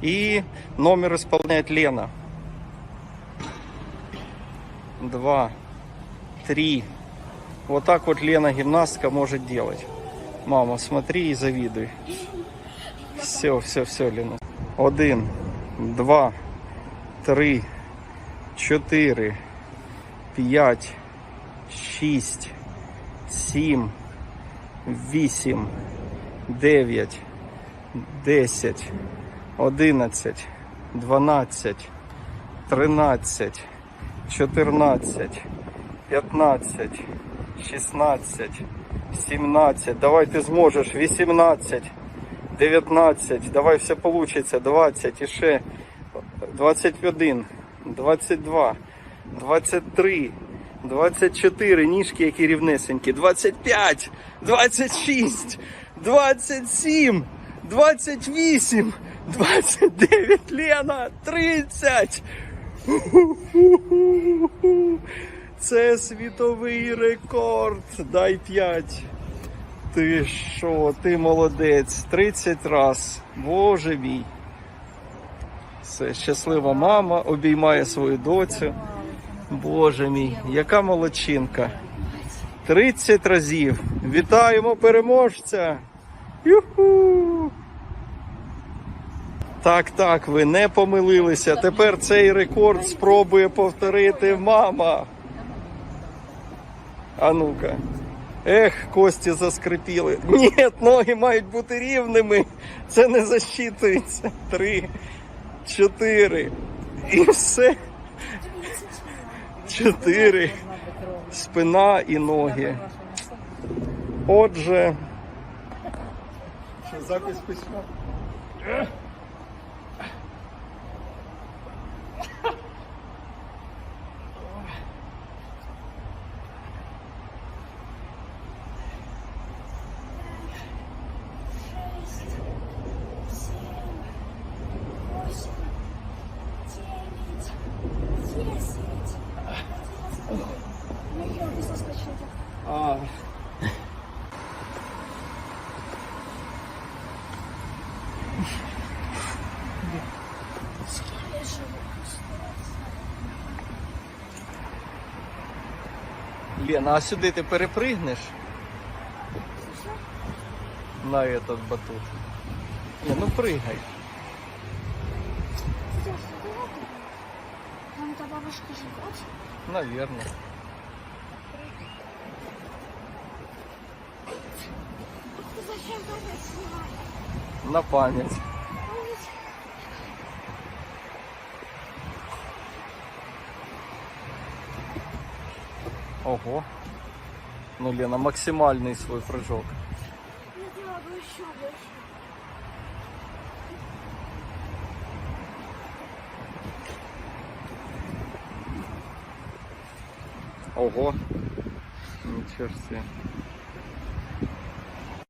И номер исполняет Лена. Два, три. Вот так вот Лена гимнастка может делать. Мама, смотри и завидуй. Все, все, все, Лена. Один, два, три, чотири, п'ять, шість, сім, вісім, дев'ять, десять, одинадцять, дванадцять, тринадцять, чотирнадцять, п'ятнадцять, шістнадцять, сімнадцять. Давай ти зможеш. Вісімнадцять. 19, давай все получится, 20, і ще 21, 22, 23, 24, ніжки які рівнесенькі, 25, 26, 27, 28, 29, Лена, 30. Це світовий рекорд. Дай 5. Ти що, ти молодець, 30 раз. Боже мій. Все, щаслива мама обіймає свою доцю. Боже мій, яка молодчинка. 30 разів. Вітаємо переможця. Юху! Так, так, ви не помилилися. Тепер цей рекорд спробує повторити мама. А ну-ка. Ех, кості заскрипіли. Ні, ноги мають бути рівними. Це не засчитується. Три, чотири. І все. Чотири. Спина і ноги. Отже. Що, запись пішла? А, Лена, а сюди ти перепригнеш? На этот батут. Не, ну прыгай. Там та бабушка живет? Наверное. На память. Ого. Ну, Лена, максимальный свой прыжок. Я делала бы еще больше. Ого. Ничего себе.